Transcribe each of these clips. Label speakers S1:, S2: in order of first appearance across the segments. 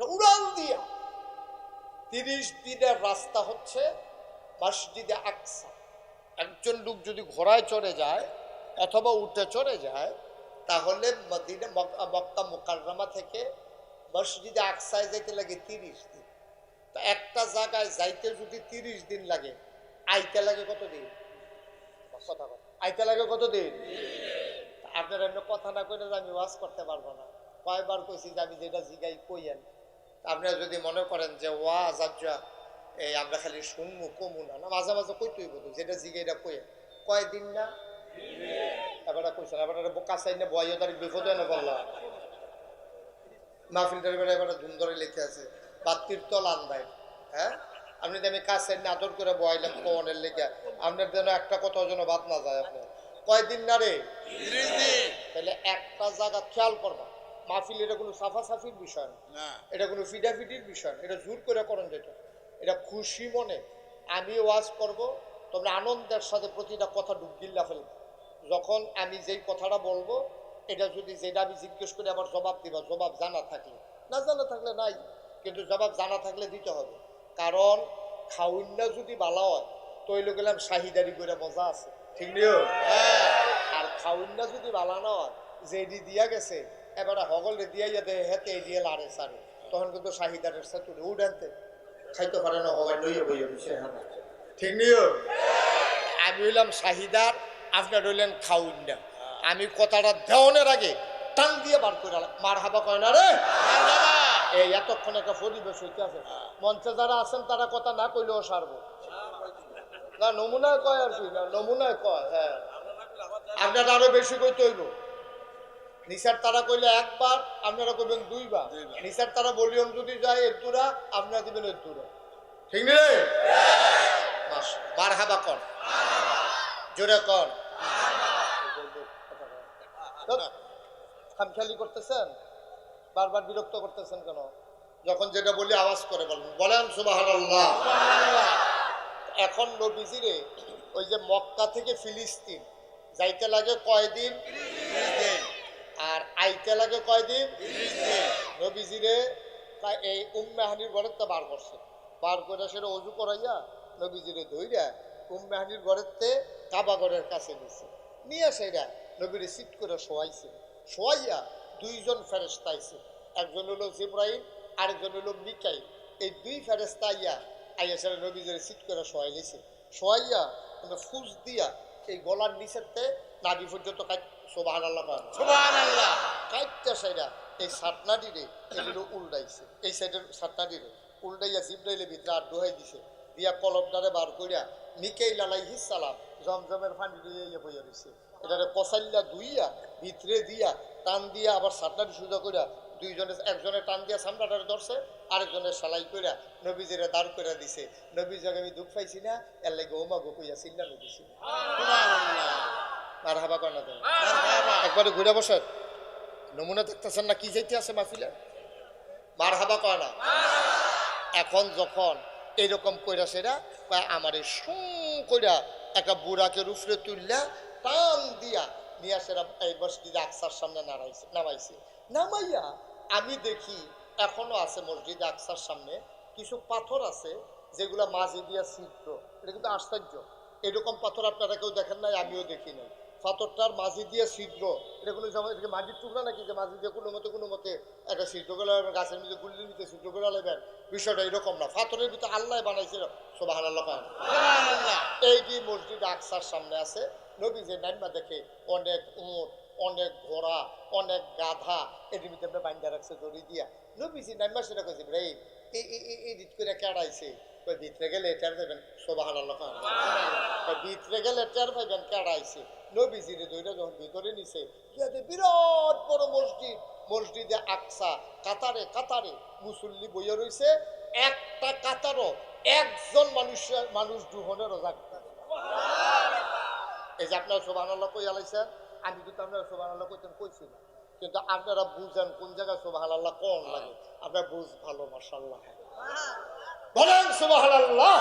S1: একটা উড়াল দিয়া তিরিশ দিনের রাস্তা হচ্ছে মসজিদে আকসা। একজন লোক যদি ঘোড়ায় চড়ে যায় অথবা উঠে চড়ে যায়, তাহলে মদিনা মক- মক্কা মোকাররমা থেকে মসজিদে আকসায় যাইতে লাগে তিরিশ দিন। তো একটা জায়গায় যাইতে যদি তিরিশ দিন লাগে, আইতে লাগে কত দিন কথা। আইতে লাগে কত দিন আপনার এমনি কথা না কইলে আমি ওয়াজ করতে পারব না। কয়বার কইছি যে আমি যেটা জিগাই কইয়েন। আপনারা যদি মনে করেন যে ওয়াজ আজ্জা এই আমরা খালি শুনব কমু না। মাঝে মাঝে কইতেই বলতো যেটা জিগাইটা কইয়েন কয়দিন না? এবারে কইছেন এবারে বোকা চাই না বয় তার বিপদে না বললাম। মাহফিলটার এবারে এবারে ধুম ধরে লিখে আছে বাত্তির তল আন্দায় হ্যাঁ? আপনি তো আমি কাজ চাই না আদর করে বয়াইলাম কনের লেগে আপনার যেন একটা কথা যেন বাদ না যায় আপনার। কয়দিন না রে? তাহলে একটা জায়গা খেয়াল করবা। মাহফিল এটা কোনো সাফাসাফির বিষয় না। এটা কোনো ফিডাফিডির বিষয় না। এটা জোর করে করণ যেত এটা খুশি মনে। আমি ওয়াজ করব তোমরা আনন্দের সাথে প্রতিটা কথা ডুবগিল্লা ফেলবে। যখন আমি যেই কথাটা বলব এটা যদি যেটা আমি জিজ্ঞেস করে আবার জবাব দিবা। জবাব জানা থাকলে। না জানা থাকলে নাই কিন্তু জবাব জানা থাকলে দিতে হবে। কারণ খাউন্না যদি ভালো হয় তৈল গেলাম শাহিদারি করে মজা আছে। ঠিক নিও। আর খাউন্না যদি ভালো না হয় যেডি দিয়া গেছে এবারে হগলে দিয়া যাতে হেতে দিয়ে লাড়ে সারে। তখন কিন্তু শাহিদারের সাথে উড়ানতে। খাইতে পারে না হগাই লইয়া বইয়া ঠিক নিও? আমি হইলাম শাহিদার আপনার হইলেন খাউন না আমি কথাটা দেওয়ানের আগে টান দিয়ে বার করে মার হাবা কয় না রে? এই এতক্ষণ একটা পরিবেশ হইতে আছে মঞ্চে যারা আছেন, তারা কথা না কইলেও সারবো। না, নমুনায় কয় আর কি? না, নমুনায় কয় হ্যাঁ। আপনারা আরও বেশি কইতে হইব। নিসার তারা কইলে একবার আপনারা কইবেন দুইবার। নিসার তারা ভলিউম যদি যায় এর এতুরা আপনারা দিবেন এতুরা ঠিক নেই? বার হাবা কর। জোরে কর। খামখালি করতেছেন? বারবার বিরক্ত করতেছেন কেন? যখন যেটা বলি আওয়াজ করে বলবেন বলেন সুবাহ এখন নবীজিরে ওই যে মক্কা থেকে ফিলিস্তিন যাইতে লাগে কয়দিন? আইতে লাগে কয়দিন? নবীজিরে এই উম্মেহানির ঘরের তো বার করছে। বার করে সেটা অজু করাইয়া নবীজিরে ধইরা উম্মেহানির ঘরের তে কাবা ঘরের কাছে নিছে। নিয়ে সেটা নবীরে সিট করে শোয়াইছে। শোয়াইয়া দুইজন ফেরেস্তা আইছে। একজন হলো জিব্রাহিম আরেকজন হলো মিকাইল। এই দুই ফেরেস্তা আইয়া আইয়া সেটা নবীজিরে সিট করে শোয়াই নিছে। শোয়াইয়া মানে ফুস দিয়া এই গলার নিচেতে নাবি পর্যন্ত সোবাহ আল্লাহ পান
S2: সুবহানাল্লাহ।
S1: কাইটটা সাইডা এই সাতনাটিরে এগুলো উল্টাইছে। এই সাইডের সাতনাটিরে উল্টাইয়া জিব্রাইলে ভিতরে আর দোহাই দিছে। দিয়া কলমটারে বার করিয়া মিকেই লালাই সালাম জমজমের পানি দিয়ে ইয়ে বইয়া দিছে এটারে কসাইল্লা ধুইয়া ভিতরে দিয়া টান দিয়া আবার সাতনাটি সুজা করিয়া দুইজনে একজনে টান দিয়া সামনাটারে ধরছে আরেকজনের সেলাই কইরা নবীজিরে দাঁড় করে দিছে। নবীজিকে আমি দুঃখ পাইছি না এর লাগে ওমা গো কইয়া চিল্লানো দিছি আর হাবা
S2: মারহাবা।
S1: একবারে ঘুরে বসেন। নমুনা দেখতেছেন না কি যাইতে আছে মাহফিলে? মার হাবা কয় না? এখন যখন এইরকম কইরা সেরা আমার সু কইরা একটা বুড়াকে রুফরে তুললা টান দিয়া নিয়া সেরা এই মসজিদ আকসার সামনে নাড়াইছে, নামাইছে। নামাইয়া আমি দেখি এখনও আছে মসজিদ আকসার সামনে কিছু পাথর আছে যেগুলা মাঝে দিয়া ছিদ্র। এটা কিন্তু আশ্চর্য। এরকম পাথর আপনারা কেউ দেখেন নাই, আমিও দেখি নাই। পাথরটার মাঝে দিয়ে ছিদ্র। এটা কোনো এটা মাটির টুকরা নাকি? যে মাঝে দিয়ে কোনো মতে কোনো মতে একটা ছিদ্র করে লাগাবেন, গাছের মধ্যে গুলির মধ্যে ছিদ্র করে নেবেন বিষয়টা এরকম না। পাথরের ভিতরে আল্লাহ বানাইছে সোবাহান আল্লাহ পান যে মসজিদ আকসার সামনে আছে। নবী যে নাইমা দেখে অনেক উঁট অনেক ঘোড়া অনেক গাধা এটির ভিতরে আমরা বান্ধা রাখছে দড়ি দিয়া। নবীজি নাইমা সেটা কইছে ভাই এই রিট করে কেড়াইছে? ভিতরে গেলে টের পাইবেন? সোবাহান আল্লাহ পান ভিতরে গেলে টের পাইবেন কেড়াইছে। নবীজিরে দইটা যখন ভিতরে নিছে ইয়াতে বিরাট বড় মসজিদ, মসজিদে আকসা, কাতারে কাতারে মুসল্লি বইয়া রইছে, একটা কাতারও একজন মানুষের মানুষ দুহনেরও জায়গা এই যে আপনারা সোবান আল্লাহ কই আলাইছেন আমি কিন্তু আপনারা সোবান আল্লাহ কইতেন কইছি না। কিন্তু আপনারা বুঝেন কোন জায়গায় সোবাহ আল্লাহ কোন লাগে। আপনার বুঝ ভালো মাসাল্লাহ বলেন সোবাহ আল্লাহ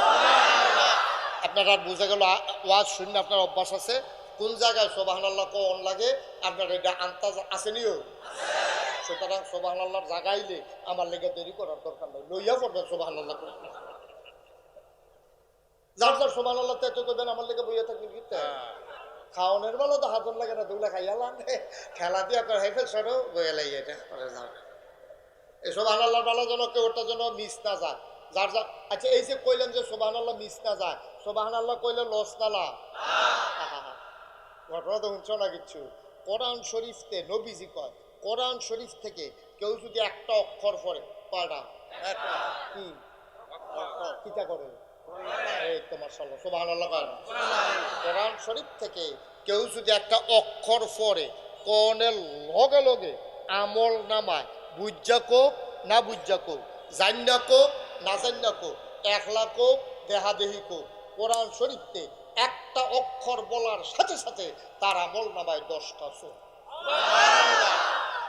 S1: আপনারা বুঝে গেল ওয়াজ শূন্য আপনার অভ্যাস আছে। কোন জায়গায় সোবাহ আল্লাহ কোন লাগে? আপনার এটা আন্তাজ আসেনিও সুতরাং সোবাহ আল্লাহর জাগাইলে আমার লেগে দেরি করার দরকার নেই। লইয়া পড়বেন সোবাহ আল্লাহ যার যার সোবাহ আল্লাহ তেতো করবেন আমার লেগে বইয়া থাকবেন কিন্তু খাওয়ানোর বেলা তো হাতন লাগে না দুগুলা খাইয়ালাম খেলা দিয়া করে হাইফেল সরো বইয়া লাগে এটা পরে যাও। এই সোবাহ আল্লাহর বেলা যেন কেউ ওটা যেন মিস না যায়। যার যার আচ্ছা এই যে কইলেন যে সোবাহ আল্লাহ মিস না যায় সোবাহ আল্লাহ কইলে লস না লাভ। ঘটনা তো শুনছ না কিচ্ছু। কোরআন শরীফতে নবীজি কয়, কোরআন শরীফ থেকে কেউ যদি একটা অক্ষর পড়ে
S2: একটা।
S1: কি কিতা করে? এই তোমার সাল্লাহ সুবাহ কোরআন শরীফ থেকে কেউ যদি একটা অক্ষর পড়ে কোনের লগে লগে আমল নামায়, বুঝা কোক না বুঝা কোক জান্না কোক না জান্না কোক একলা কোক দেহাদেহি কোক কোরআন শরীফতে একটা অক্ষর বলার সাথে সাথে তার আমল নামায় দশটা চোখ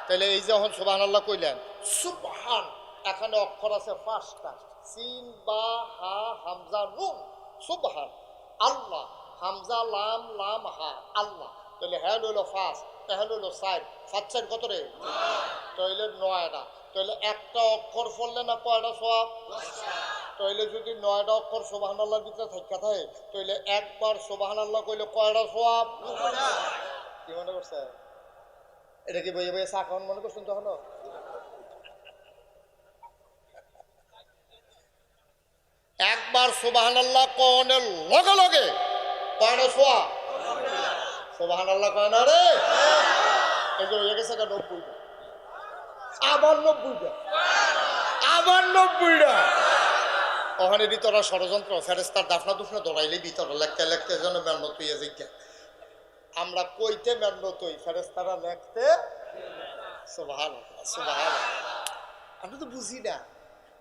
S1: তাহলে এই যে এখন সুবাহান আল্লাহ কইলেন, সুবহান, এখানে অক্ষর আছে পাঁচটা। সিন, বা, হা, হামজা, নুন, সুবহান। আল্লাহ, হামজা, লাম লাম, হা, আল্লাহ। তাহলে হ্যাঁ লইল ফাঁস হ্যাঁ লইল সাইড ফাঁস সাইড কত রে? তাহলে নয়টা তাহলে একটা অক্ষর পড়লে না কয়টা সব? তাহলে যদি নয়টা অক্ষর সোবাহান আল্লাহর ভিতরে থাকা থাকে তাহলে একবার সোবাহান আল্লাহ কইলে কয়টা সব কি মনে করছে? এটা কি বইয়ে বইয়ে খাওয়ান মনে করছেন তখন একবার সুবাহান আল্লাহ কনের লগে লগে কয়না সোয়া সুবাহান আল্লাহ কয়না রে। এই যে হয়ে গেছে নব্বইটা। আবার নব্বইটা। আবার নব্বইটা। ওখানে ভিতরা ষড়যন্ত্র ফেরেস্তার দাফনা দুফনা দৌড়াইলে ভিতরে লেখতে লেখতে যেন মেহনত হইয়া জিজ্ঞা আমরা কইতে মেহনত হই ফেরেস্তারা লেখতে আমরা তো বুঝি না,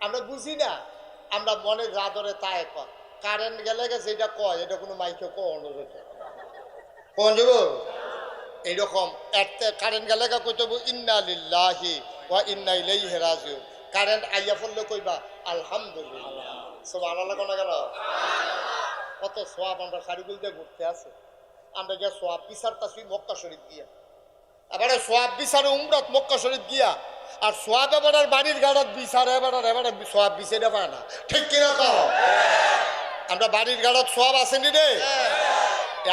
S1: আমরা বুঝি না, আমরা মনে যা ধরে তাই কয় কারেন্ট গেলে গেছে, এটা কয়, এটা কোনো মাইকে অনুরোধ কোন যাব এইরকম কারেন্ট গেলে কইতে ইন্না লিল্লাহি ওয়া ইন্না ইলাইহি রাজিউন। কারেন্ট আইয়া পড়লে কইবা, আলহামদুলিল্লাহ। সুবহানাল্লাহ কোন? গেল কত সোয়াব আমরা শাড়িগুল দিয়ে ঘুরতে আছে। আমরা গিয়া সোয়াব বিচার বিচারতাছি মক্কা শরীফ গিয়া। এবারে সোয়াব বিচারে উমরাত মক্কা শরীফ গিয়া, আর সোয়াব এবার বাড়ির গাড়াত বিচারে, এবার এবারে সোয়াব বিচারে পায় না। ঠিক কিনা কও? আমরা বাড়ির গাড়াত সোয়াব আসেনি রে।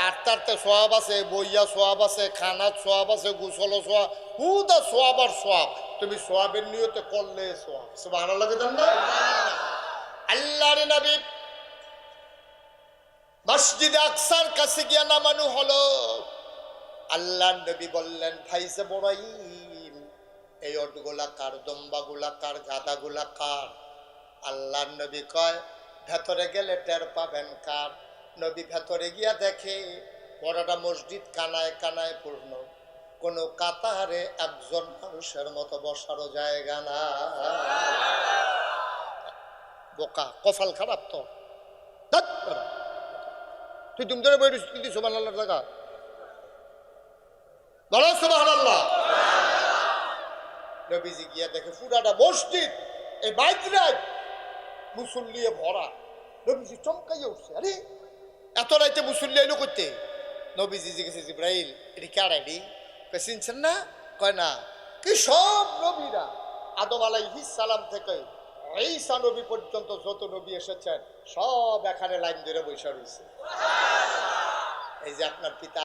S1: আটতে সোয়াব আছে, বইয়া সোয়াব আছে, খানাত সোয়াব আছে, গুসল সোয়াব, হুদা সোয়াব আর সোয়াব। তুমি সোয়াবের নিয়তে করলে সোয়াব। সোয়াব লাগে দেন না আল্লাহর নবী মসজিদ আকসার কাছে গিয়া নামানো হলো। আল্লাহ নবী বললেন ভাইসে বড়াইম এই অটগুলা কার, দম্বাগুলা কার, গাদাগুলা কার? আল্লাহ নবী কয়, ভেতরে গেলে টের পাবেন কার? নবী ভেতরে গিয়া দেখে বড়টা মসজিদ কানায় কানায় পূর্ণ। কোনো কাতারে একজন মানুষের মতো বসারও জায়গা না। বোকা কফাল খারাপ তো। তুই তুমি ধরে বই তুই সোমান আল্লাহর জায়গা বলো সোমান আল্লাহ গিয়া দেখে পুরাটা মসজিদ, এই মুসল্লিয়ে ভরা। নবীজি চমকাইয়া উঠছে, আরে, এত রাইতে মুসল্লি এলো করতে নবীজি জিজ্ঞেস ইব্রাহিম এটি কার আইডি? চিনছেন না? কয় না। কি সব নবীরা আদম আলাইহিস সালাম থেকে ঈসা নবী পর্যন্ত যত নবী এসেছেন, সব এখানে লাইন ধরে বসে রয়েছে। এই যে আপনার পিতা